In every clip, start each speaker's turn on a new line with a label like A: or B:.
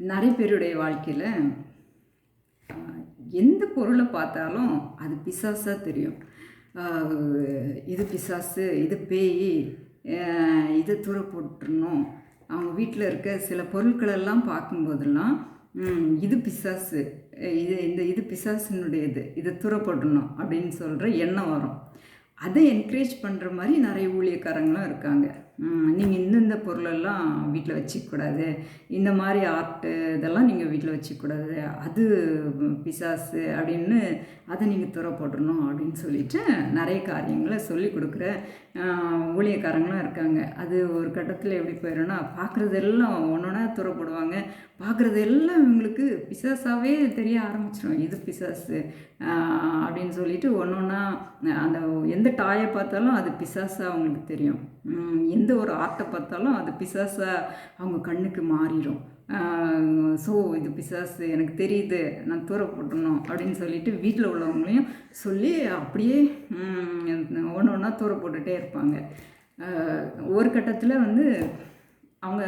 A: நிறைய பேருடைய வாழ்க்கையில் எந்த பொருளை பார்த்தாலும் அது பிசாசாக தெரியும். இது பிசாசு இது பேய் இது தூர போட்டுருணும் அவங்க வீட்டில் இருக்க சில பொருட்களெல்லாம் பார்க்கும்போதெல்லாம் இது பிசாசு இது இந்த இது பிசாசினுடையது இது தூர போடணும் அப்படின்னு சொல்கிற எண்ணம் வரும். அதை என்கரேஜ் பண்ணுற மாதிரி நிறைய ஊழியக்காரங்களும் இருக்காங்க. நீங்கள் இந்தந்த பொருளெல்லாம் வீட்டில் வச்சுக்கூடாது இந்த மாதிரி ஆர்ட்டு இதெல்லாம் நீங்கள் வீட்டில் வச்சுக்கூடாது அது பிசாசு அப்படின்னு அதை நீங்கள் துறை போட்டுடணும் அப்படின்னு சொல்லிட்டு நிறைய காரியங்களை சொல்லி கொடுக்குற ஊழியக்காரங்களும் இருக்காங்க. அது ஒரு கட்டத்தில் எப்படி போயிடும்னா பார்க்குறதெல்லாம் ஒன்றொன்னா துற போடுவாங்க. பார்க்குறது எல்லாம் இவங்களுக்கு பிசாசாகவே தெரிய ஆரம்பிச்சிடும் இது பிசாசு அப்படின்னு சொல்லிட்டு ஒன்று ஒன்றா அந்த எந்த டாயை பார்த்தாலும் அது பிசாசாக அவங்களுக்கு தெரியும். எந்த எந்த ஒரு ஆர்ட்டை பார்த்தாலும் அது பிசாசாக அவங்க கண்ணுக்கு மாறிடும் ஸோ இது பிசாசு எனக்கு தெரியுது நான் தூர போட்டணும் அப்படின்னு சொல்லிட்டு வீட்டில் உள்ளவங்களையும் சொல்லி அப்படியே ஒன்று ஒன்றா தூர போட்டுகிட்டே இருப்பாங்க. ஒரு கட்டத்தில் வந்து அவங்க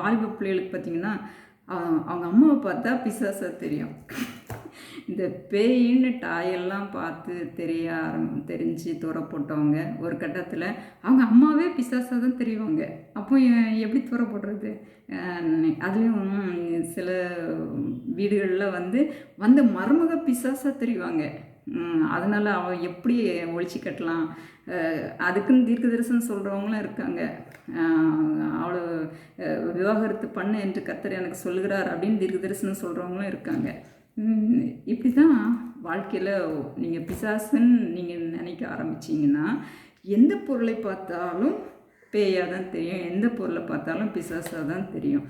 A: வாலிப பிள்ளைகளுக்கு பார்த்திங்கன்னா அவங்க அம்மாவை பார்த்தா பிசாசாக தெரியும். இந்த பேயின்னு டாயெல்லாம் பார்த்து தெரிய ஆரம் தெரிஞ்சு தூர போட்டவங்க ஒரு கட்டத்தில் அவங்க அம்மாவே பிசாசாக தான் தெரியுவாங்க அப்போ எப்படி தூர போடுறது அதுலேயும் சில வீடுகளில் வந்து வந்த மருமக பிசாசாக தெரியுவாங்க அதனால் அதனால அவ எப்படி ஒழிச்சு கட்டலாம்? அதுக்குன்னு தீர்க்க தரிசனம் சொல்கிறவங்களும் இருக்காங்க அவ்வளோ விவாகரத்து பண்ணு என்று கத்தர் எனக்கு சொல்கிறார் அப்படின்னு தீர்க்க தரிசனம் சொல்கிறவங்களும் இருக்காங்க. இப்படி தான் வாழ்க்கையில் நீங்கள் பிசாசுன்னு நீங்கள் நினைக்க ஆரம்பிச்சிங்கன்னா எந்த பொருளை பார்த்தாலும் பேயாக தான் தெரியும். எந்த பொருளை பார்த்தாலும் பிசாசாக தான் தெரியும்.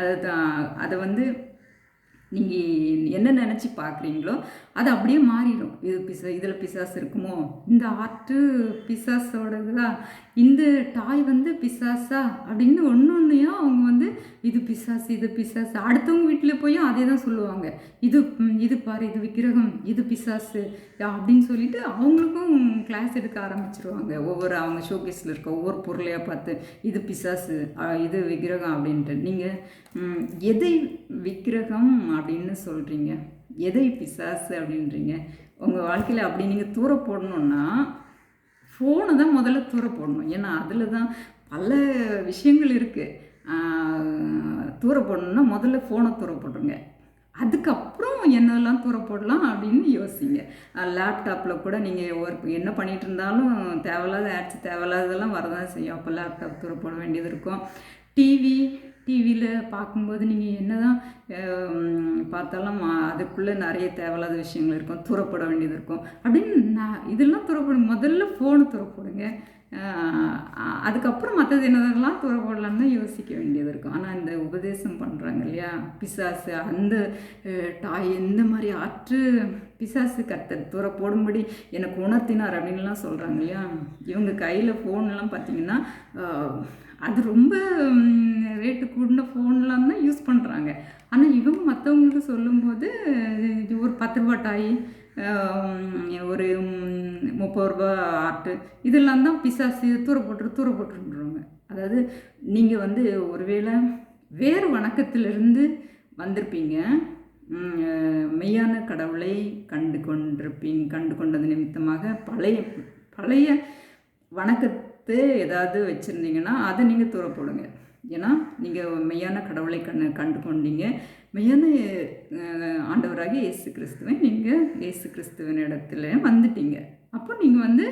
A: அதை தான் அதை வந்து நீங்கள் என்ன நினச்சி பார்க்குறீங்களோ அது அப்படியே மாறிடும். இது பிசா இதில் பிசாஸ் இருக்குமோ? இந்த ஆர்ட்டு பிசாஸோடதுதான் இந்த டாய் வந்து பிசாசா அப்படின்னு ஒன்று ஒன்றையும் அவங்க வந்து இது பிசாசு இது பிசாசு. அடுத்தவங்க வீட்டில் போய் அதே தான் சொல்லுவாங்க. இது இது பாரு இது விக்கிரகம் இது பிசாசு அப்படின்னு சொல்லிட்டு அவங்களுக்கும் கிளாஸ் எடுக்க ஆரம்பிச்சிருவாங்க. ஒவ்வொரு அவங்க ஷோகேஸில் இருக்க ஒவ்வொரு பொருளையாக பார்த்து இது பிசாசு இது விக்கிரகம் அப்படின்ட்டு. நீங்கள் எதை விக்கிரகம் அப்படின்னு சொல்கிறீங்க எதை பிசாசு அப்படின்றீங்க? உங்கள் வாழ்க்கையில் அப்படி நீங்கள் தூர போடணுன்னா ஃபோனை தான் முதல்ல தூர போடணும் ஏன்னா அதில் தான் பல விஷயங்கள் இருக்குது தூர போடணுன்னா முதல்ல ஃபோனை தூர போட்டுருங்க அதுக்கப்புறம் என்னெல்லாம் தூர போடலாம் அப்படின்னு யோசிங்க. லேப்டாப்பில் கூட நீங்கள் ஒர்க் என்ன பண்ணிகிட்டு இருந்தாலும் தேவையில்லாத ஆட்ஸ் தேவையில்லாததெல்லாம் வரதான் செய்யும். அப்போ லேப்டாப் தூர போட வேண்டியது இருக்கும். டிவி டிவியில் பார்க்கும்போது நீங்கள் என்ன தான் பார்த்தாலும் அதுக்குள்ளே நிறைய தேவையில்லாத விஷயங்கள் இருக்கும். தூரப்பட வேண்டியது இருக்கும். அப்படின்னு நான் இதெல்லாம் தூரப்படும். முதல்ல ஃபோனை தூரப்படுங்க. அதுக்கப்புறம் மற்றது என்னதெல்லாம் தூர போடலான்னு தான் யோசிக்க வேண்டியது இருக்கும். ஆனால் இந்த உபதேசம் பண்ணுறாங்க இல்லையா? பிசாசு அந்த டாய் எந்த மாதிரி ஆற்று பிசாசு கர்த்தர் தூர போடும்படி எனக்கு உணர்த்தினார் அப்படின்லாம் சொல்கிறாங்க இல்லையா? இவங்க கையில் ஃபோன்லாம் பார்த்தீங்கன்னா அது ரொம்ப ரேட்டு கூடின ஃபோன்லாம் தான் யூஸ் பண்ணுறாங்க ஆனால் இவங்க மற்றவங்களுக்கு சொல்லும்போது இது ஒரு பத்து ரூபா டாய் ஒரு முப்பது ரூபா ஆர்ட்டு. இதெல்லாம் தான் பிசாசு தூர போட்டு தூர போட்டுருன்றவங்க அதாவது நீங்கள் வந்து ஒருவேளை வேறு வணக்கத்திலிருந்து வந்திருப்பீங்க. மெய்யான கடவுளை கண்டு கொண்டிருப்பீங்க கண்டு கொண்டது நிமித்தமாக பழைய பழைய வணக்கத்தை ஏதாவது வச்சுருந்தீங்கன்னா அதை நீங்கள் தூர போடுங்க. ஏன்னா நீங்கள் மெய்யான கடவுளை கண் கண்டு கொண்டீங்க. மெய்யான ஆண்டவராக இயேசு கிறிஸ்துவை நீங்கள் இயேசு கிறிஸ்துவின் இடத்துல வந்துட்டீங்க. அப்போ நீங்கள் வந்து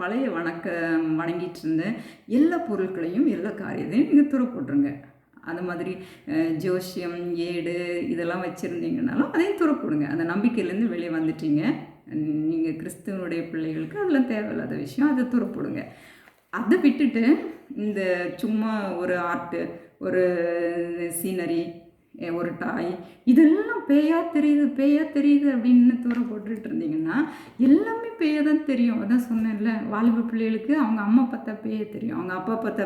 A: பழைய வணக்க வணங்கிட்டு இருந்த எல்லா பொருட்களையும் எல்லா காரியத்தையும் நீங்கள் தூர போட்டுருங்க. அந்த மாதிரி ஜோஷியம் ஜோசியம் ஏடு இதெல்லாம் வச்சுருந்தீங்கனாலும் அதையும் தூர போடுங்க. அந்த நம்பிக்கையிலேருந்து வெளியே வந்துட்டீங்க. நீங்கள் கிறிஸ்துவனுடைய பிள்ளைகளுக்கு அதெல்லாம் தேவையில்லாத விஷயம் அதை தூர போடுங்க. அதை விட்டுட்டு இந்த சும்மா ஒரு ஆர்ட்டு ஒரு சீனரி ஒரு டாய் இதெல்லாம் பேயா தெரியுது பேயா தெரியுது அப்படின்னு தூர போட்டுட்டு இருந்தீங்கன்னா எல்லாமே பேயா தான் தெரியும். அதான் சொன்னேன்ல வாலிப பிள்ளைகளுக்கு அவங்க அம்மா பார்த்தா பேய தெரியும். அவங்க அப்பா பார்த்தா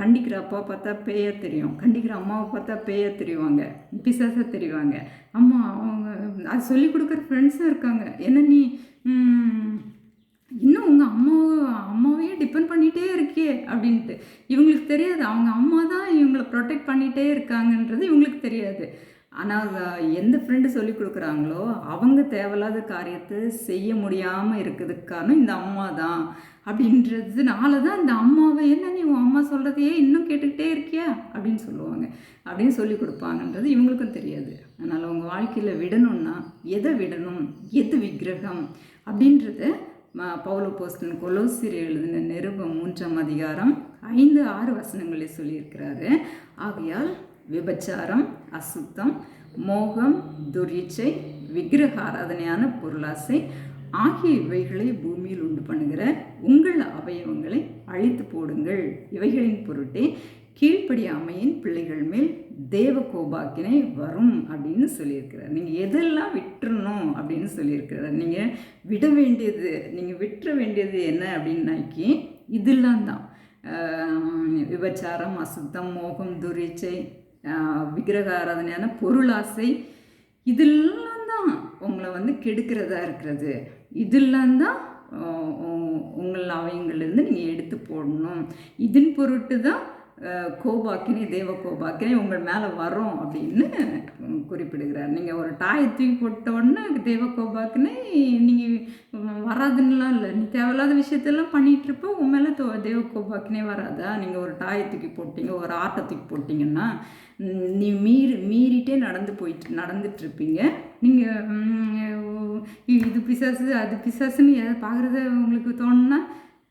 A: கண்டிக்கிற அப்பா பார்த்தா பேய தெரியும். கண்டிக்கிற அம்மாவை பார்த்தா பேய தெரிவாங்க பிசாசாக தெரிவாங்க. அம்மா அவங்க அது சொல்லி கொடுக்குற ஃப்ரெண்ட்ஸும் இருக்காங்க. என்ன நீ இன்னும் உங்கள் அம்மாவை அம்மாவையே டிபெண்ட் இருக்கே அப்படின்ட்டு. இவங்களுக்கு தெரியாது. அவங்க அம்மா தான் இவங்களை ப்ரொடெக்ட் பண்ணிகிட்டே இருக்காங்கன்றது இவங்களுக்கு தெரியாது. ஆனால் எந்த ஃப்ரெண்டு சொல்லி கொடுக்குறாங்களோ அவங்க தேவையில்லாத காரியத்தை செய்ய முடியாமல் இருக்கிறதுக்கு காரணம் இந்த அம்மா தான். அப்படின்றதுனால தான் இந்த அம்மாவை என்ன நீ உன் அம்மா சொல்கிறதையே இன்னும் கேட்டுக்கிட்டே இருக்கியா? அப்படின்னு சொல்லுவாங்க. அப்படின்னு சொல்லி கொடுப்பாங்கன்றது இவங்களுக்கும் தெரியாது. அதனால் உங்கள் வாழ்க்கையில் விடணும்னா எதை விடணும்? எது விக்கிரகம்? அப்படின்றத பவுல போஸ்டன் கொலோசியர் எழுதின நிருபம் மூன்றாம் அதிகாரம் ஐந்து ஆறு வசனங்களை சொல்லியிருக்கிறாரு. ஆகையால் விபச்சாரம் அசுத்தம் மோகம் துரீச்சை விக்கிரக ஆராதனையான பொருளாசை ஆகிய இவைகளை பூமியில் உண்டு பண்ணுகிற உங்கள் அவயவங்களை அழித்து போடுங்கள். இவைகளின் பொருட்டே கீழ்ப்படியாமையின் பிள்ளைகள் மேல் தேவ கோபாக்கினை வரும் அப்படின்னு சொல்லியிருக்கிறார். நீங்கள் எதெல்லாம் விட்டுறணும் அப்படின்னு சொல்லியிருக்கிறார். நீங்கள் விட வேண்டியது நீங்கள் விட்டுற வேண்டியது என்ன அப்படின்னாக்கி இதெல்லாம் தான். விபச்சாரம் அசுத்தம் மோகம் துரீச்சை ஆஹ் விக்கிரக ஆராதனையான பொருளாசை இதெல்லாம் தான் உங்களை வந்து கெடுக்கிறதா இருக்கிறது. இதெல்லாம் தான் உ- உங்கள் அவயங்கள்லேருந்து நீங்கள் எடுத்து போடணும். இதன் பொருட்டு தான் கோபாக்கினி தேவ கோபாக்கினி உங்கள் மேலே வரும் அப்படின்னு குறிப்பிடுகிறார். நீங்கள் ஒரு டாயை தூக்கி போட்டோன்னே உடனே தேவ நீங்கள் வராதுன்னெலாம் இல்லை. நீ தேவையில்லாத விஷயத்தெல்லாம் பண்ணிட்டு உன் மேலே தோ- தேவ கோபாக்கினே வராதா? நீங்கள் ஒரு டாயை தூக்கி போட்டீங்க ஒரு ஆட்டை தூக்கி போட்டிங்கன்னா நீ மீறி மீறிட்டே நடந்து போயிட்டு நடந்துட்டுருப்பீங்க. நீங்கள் இது பிசாசு அது பிசாசுன்னு எதை பார்க்குறத உங்களுக்கு தோணுன்னா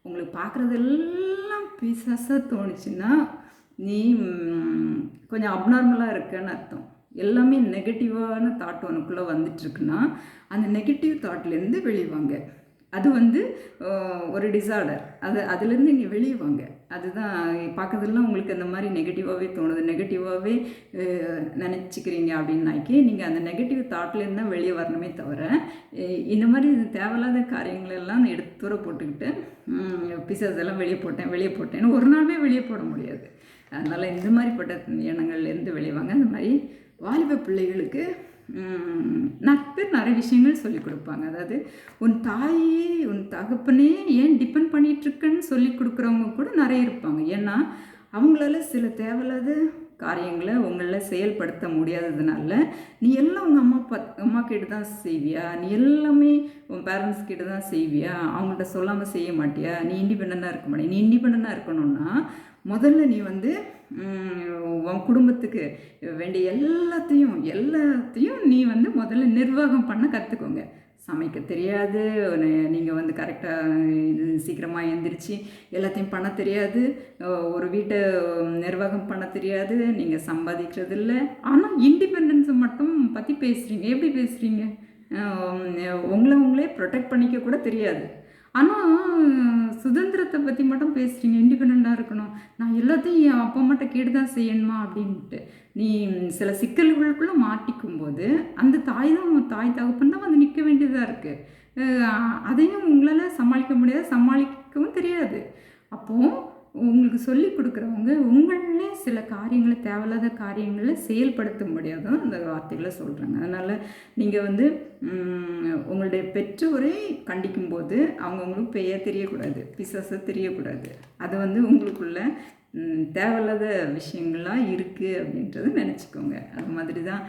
A: உங்களுக்கு பார்க்குறதெல்லாம் பிசஸாக தோணுச்சுன்னா நீ கொஞ்சம் அப்நார்மலாக இருக்குன்னு அர்த்தம். எல்லாமே நெகட்டிவான தாட் உனக்குள்ளே வந்துட்டுருக்குன்னா அந்த நெகட்டிவ் தாட்லேருந்து வெளிவாங்க அது வந்து ஒரு டிசார்டர் அது அதுலேருந்து நீங்கள் வெளியே வாங்க. அதுதான் பார்க்கறதுலாம் உங்களுக்கு அந்த மாதிரி நெகட்டிவாகவே தோணுது. நெகட்டிவாகவே நினச்சிக்கிறீங்க அப்படின்னாக்கி நீங்கள் அந்த நெகட்டிவ் தாட்லேருந்து தான் வெளியே வரணுமே தவிர இந்த மாதிரி தேவையில்லாத காரியங்களெல்லாம் எடுத்து தூர போட்டுக்கிட்டு பிசஸ் எல்லாம் வெளியே போட்டேன் வெளியே போட்டேன்னு ஒரு நாளுமே வெளியே போட முடியாது. அதனால் இந்த மாதிரிப்பட்ட எண்ணங்கள்லேருந்து வெளியே வாங்க. அந்த மாதிரி வாலிப பிள்ளைகளுக்கு நட்பு நிறைய விஷயங்கள் சொல்லி கொடுப்பாங்க. அதாவது உன் தாயே உன் தகப்பனே ஏன் டிபெண்ட் பண்ணிகிட்ருக்குன்னு சொல்லி கொடுக்குறவங்க கூட நிறைய இருப்பாங்க. ஏன்னா அவங்களால சில தேவையில்லாத காரியங்களை உங்களில் செயல்படுத்த முடியாததுனால நீ எல்லாம் உங்கள் அம்மா அப்பா அம்மா கிட்ட தான் செய்வியா? நீ எல்லாமே உன் பேரண்ட்ஸ் கிட்ட தான் செய்வியா? அவங்கள்ட்ட சொல்லாமல் செய்ய மாட்டியா? நீ இண்டிபெண்ட்டாக இருக்க மாட்டியா? நீ இண்டிபெண்ட்டாக இருக்கணும்னா முதல்ல நீ வந்து உன் குடும்பத்துக்கு வேண்டிய எல்லாத்தையும் எல்லாத்தையும் நீ வந்து முதல்ல நிர்வாகம் பண்ண கற்றுக்கோங்க சமைக்க தெரியாது நீங்கள் வந்து கரெக்டாக இது சீக்கிரமாக எந்திரிச்சு எல்லாத்தையும் பண்ண தெரியாது ஒரு வீட்டை நிர்வாகம் பண்ண தெரியாது நீங்கள் சம்பாதிக்கிறது இல்லை ஆனால் இண்டிபெண்டன்ஸை மட்டும் பற்றி பேசுகிறீங்க எப்படி பேசுகிறீங்க உங்களை உங்களே ப்ரொடெக்ட் பண்ணிக்க கூட தெரியாது. ஆனால் சுதந்திரத்தை பற்றி மட்டும் பேசுகிறீங்க இண்டிபெண்ட்டாக இருக்கணும். நான் எல்லாத்தையும் என் அப்பா அம்மாட்ட கேட்டு தான் செய்யணுமா அப்படின்ட்டு. நீ சில சிக்கல்களுக்குள்ளே மாட்டிக்கும் போது அந்த தாய் தான் தாய் தகப்பன் தான் வந்து நிற்க வேண்டியதாக இருக்குது அதையும் உங்களால் சமாளிக்க முடியாது சமாளிக்கவும் தெரியாது. அப்போது உங்களுக்கு சொல்லி கொடுக்குறவங்க உங்களே சில காரியங்களை தேவையில்லாத காரியங்களை செயல்படுத்த முடியாதான் அந்த வார்த்தைகளை சொல்கிறாங்க அதனால் நீங்கள் வந்து உங்களுடைய பெற்றோரை கண்டிக்கும்போது அவங்கவுங்களுக்கு பெயர் தெரியக்கூடாது பிசாசை தெரியக்கூடாது. அது வந்து உங்களுக்குள்ள தேவையில்லாத விஷயங்கள்லாம் இருக்குது அப்படின்றத நினச்சிக்கோங்க. அது மாதிரி தான்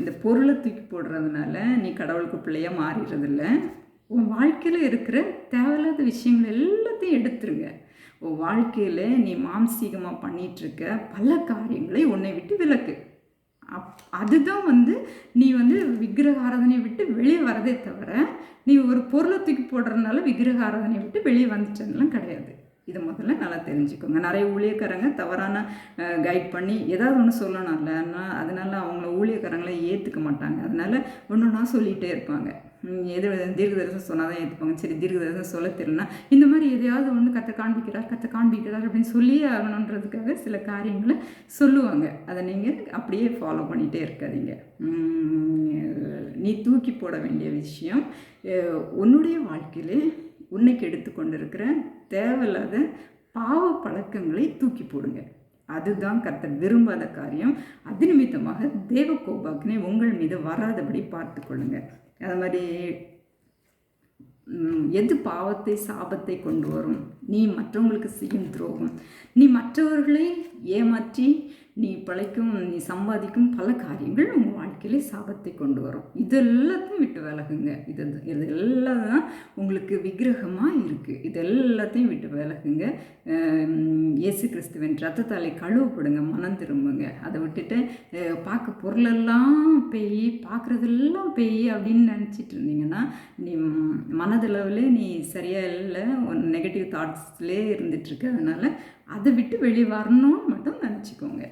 A: இந்த பொருளை தூக்கி போடுறதுனால நீ கடவுளுக்கு பிள்ளையாக மாறிடுறதில்ல. உன் வாழ்க்கையில் இருக்கிற தேவையில்லாத விஷயங்கள் எல்லாத்தையும் எடுத்துருங்க. உன் வாழ்க்கையில் நீ மாம்சீகமாக பண்ணிகிட்ருக்க பல காரியங்களை உன்னை விட்டு விலக்கு. அப் அதுதான் வந்து நீ வந்து விக்கிரக ஆராதனையை விட்டு வெளியே வரதே தவிர நீ ஒரு பொருளை தூக்கி போடுறதுனால விக்கிரக ஆராதனையை விட்டு வெளியே வந்துட்டேன்லாம் கிடையாது. இதை முதல்ல நல்லா தெரிஞ்சுக்கோங்க. நிறைய ஊழியக்காரங்க தவறான கைட் பண்ணி ஏதாவது ஒன்று சொல்லணும்ல ஆனால் அதனால அவங்கள ஊழியக்காரங்களை ஏற்றுக்க மாட்டாங்க. அதனால ஒன்று ஒன்றா சொல்லிகிட்டே இருப்பாங்க. எது தீர்க்க தரிசனம் சொன்னால் தான் ஏற்றுப்பாங்க சரி தீர்க்க தரிசனம் சொல்ல தெரியலனா இந்த மாதிரி எதையாவது ஒன்று கற்று காண்பிக்கிறார் கற்று காண்பிக்கிறார் அப்படின்னு சொல்லியே ஆகணுன்றதுக்காக சில காரியங்களை சொல்லுவாங்க. அதை நீங்கள் அப்படியே ஃபாலோ பண்ணிகிட்டே இருக்காதீங்க. நீ தூக்கி போட வேண்டிய விஷயம் உன்னுடைய வாழ்க்கையிலே உன்னைக்கு எடுத்துக்கொண்டு கொண்டிருக்கிற தேவையில்லாத பாவ பழக்கங்களை தூக்கி போடுங்க. அதுதான் கர்த்தர் விரும்பாத காரியம். அது நிமித்தமாக தேவ கோபாக்கினை உங்கள் மீது வராதபடி பார்த்து கொள்ளுங்கள் அது மாதிரி எது பாவத்தை சாபத்தை கொண்டு வரும்? நீ மற்றவங்களுக்கு செய்யும் துரோகம். நீ மற்றவர்களை ஏமாற்றி நீ பிழைக்கும் நீ சம்பாதிக்கும் பல காரியங்கள் உங்கள் வாழ்க்கையிலே சாபத்தை கொண்டு வரும். இது எல்லாத்தையும் விட்டு விலகுங்க. இது இது எல்லாம் தான் உங்களுக்கு விக்கிரகமாக இருக்குது இது எல்லாத்தையும் விட்டு விலகுங்க. இயேசு கிறிஸ்துவின் ரத்தத்தாலை கழுவப்படுங்க மனம் திரும்புங்க. அதை விட்டுட்டு பார்க்க பொருளெல்லாம் பேய் பார்க்குறதெல்லாம் பேய் அப்படின்னு நினச்சிட்டு இருந்தீங்கன்னா நீ மனதளவில் நீ சரியாக இல்லை நெகட்டிவ் தாட்ஸ்லேயே இருந்துகிட்ருக்கு அதனால் அதை விட்டு வெளியே வரணும்னு மட்டும் நினச்சிக்கோங்க.